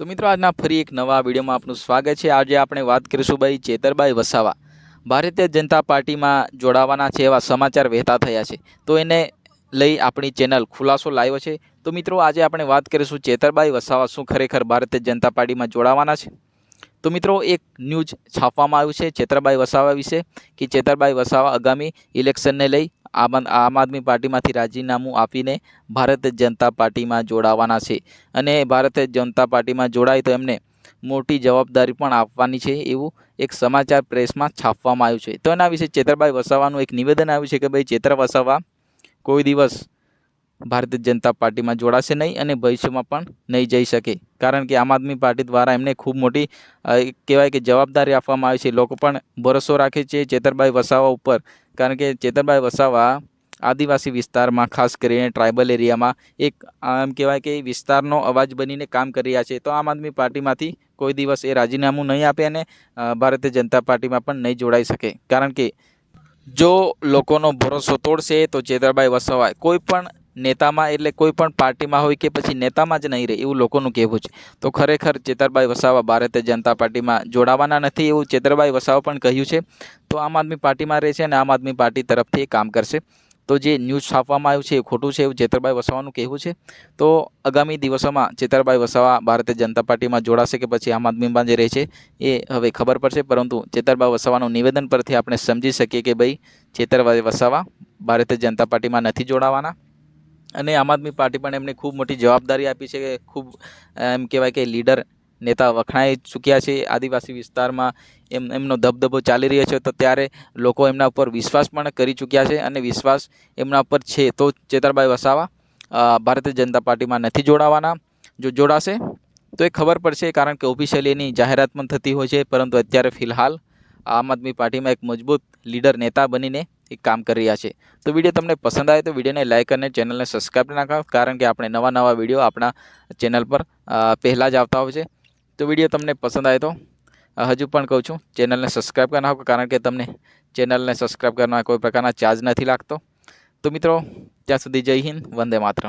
તો મિત્રો આજના ફરી એક નવા વિડીયોમાં આપનું સ્વાગત છે. આજે આપણે વાત કરીશું ભાઈ ચેતરભાઈ વસાવા. ભારતીય જનતા પાર્ટીમાં જોડાવાના છે એવા સમાચાર વહેતા થયા છે. તો એને લઈ આપણી ચેનલ ખુલાસો લાવ્યો છે. તો મિત્રો આજે આપણે વાત કરીશું ચેતરભાઈ વસાવા શું ખરેખર ભારતીય જનતા પાર્ટીમાં જોડાવાના છે. તો મિત્રો એક ન્યૂઝ છાપવામાં આવ્યું છે ચેતરભાઈ વસાવા વિશે કે ચેતરભાઈ વસાવા આગામી ઇલેક્શનને લઈ આમ આમ આદમી પાર્ટીમાંથી રાજીનામું આપીને ભારતીય જનતા પાર્ટીમાં જોડાવાના છે. અને ભારતીય જનતા પાર્ટીમાં જોડાય તો એમને મોટી જવાબદારી પણ આપવાની છે એવું એક સમાચાર પ્રેસમાં છાપવામાં આવ્યું છે. તો એના વિશે ચેતરભાઈ વસાવાનું એક નિવેદન આવ્યું છે કે ભાઈ ચેતર વસાવા કોઈ દિવસ ભારતીય જનતા પાર્ટીમાં જોડાશે નહીં અને ભવિષ્યમાં પણ નહીં જઈ શકે. કારણ કે આમ આદમી પાર્ટી દ્વારા એમને ખૂબ મોટી કહેવાય કે જવાબદારી આપવામાં આવી છે. લોકો પણ ભરોસો રાખે છે ચેતરભાઈ વસાવા ઉપર. કારણ કે ચેતરભાઈ વસાવા આદિવાસી વિસ્તારમાં, ખાસ કરીને ટ્રાઇબલ એરિયામાં, એક આમ કહેવાય કે વિસ્તારનો અવાજ બનીને કામ કરી રહ્યા છે. તો આમ આદમી પાર્ટીમાંથી કોઈ દિવસ એ રાજીનામું નહીં આપે અને ભારતીય જનતા પાર્ટીમાં પણ નહીં જોડાઈ શકે. કારણ કે જો લોકોનો ભરોસો તોડશે તો ચેતરભાઈ વસાવા કોઈ પણ નેતામાં એટલે કોઈ પણ પાર્ટીમાં હોય કે પછી નેતામાં જ નહીં રહે એવું લોકોનું કહેવું છે. તો ખરેખર ચેતરભાઈ વસાવા ભારતીય જનતા પાર્ટીમાં જોડાવાના નથી એવું ચેતરભાઈ વસાવા પણ કહ્યું છે. તો આમ આદમી પાર્ટીમાં રહેશે અને આમ આદમી પાર્ટી તરફથી એ કામ કરશે. તો જે ન્યૂઝ છાપવામાં આવ્યું છે એ ખોટું છે એવું ચેતરભાઈ વસાવાનું કહેવું છે. તો આગામી દિવસોમાં ચેતરભાઈ વસાવા ભારતીય જનતા પાર્ટીમાં જોડાશે કે પછી આમ આદમીમાં જે રહે છે એ હવે ખબર પડશે. પરંતુ ચેતરભાઈ વસાવાનું નિવેદન પરથી આપણે સમજી શકીએ કે ભાઈ ચેતરભાઈ વસાવા ભારતીય જનતા પાર્ટીમાં નથી જોડાવાના. અને આમ આદમી પાર્ટી પણ એમને ખૂબ મોટી જવાબદારી આપી છે કે ખૂબ એમ કહેવાય કે લીડર નેતા વખણાઈ ચૂક્યા છે આદિવાસી વિસ્તારમાં. એમ, એમનો ધબધબો ચાલી રહ્યો છે તો ત્યારે લોકો એમના ઉપર વિશ્વાસ પણ કરી ચૂક્યા છે અને વિશ્વાસ એમના ઉપર છે તો ચેતરભાઈ વસાવા ભારતીય જનતા પાર્ટીમાં નથી જોડાવાના. જો જોડાશે તો એ ખબર પડશે કારણ કે ઓફિશિયલી એની જાહેરાત પણ થતી હોય છે, પરંતુ અત્યારે ફિલહાલ આમ આદમી પાર્ટીમાં એક મજબૂત લીડર નેતા બનીને એક કામ કરી રહ્યા છે. તો વીડિયો તમને પસંદ આવે તો વિડીયોને લાઇક અને ચેનલને સબસ્ક્રાઈબ નાખો કારણ કે આપણે નવા નવા વીડિયો આપણા ચેનલ પર પહેલાં જ આવતા હોય છે. તો વીડિયો તમને પસંદ આવે તો હજુ પણ કહું છું, ચેનલને સબસ્ક્રાઈબ કરી નાખો, કારણ કે તમને ચેનલને સબસ્ક્રાઈબ કરવા કોઈ પ્રકારના ચાર્જ નથી લાગતો. તો મિત્રો, ત્યાં સુધી જય હિન્દ, વંદે માતરમ.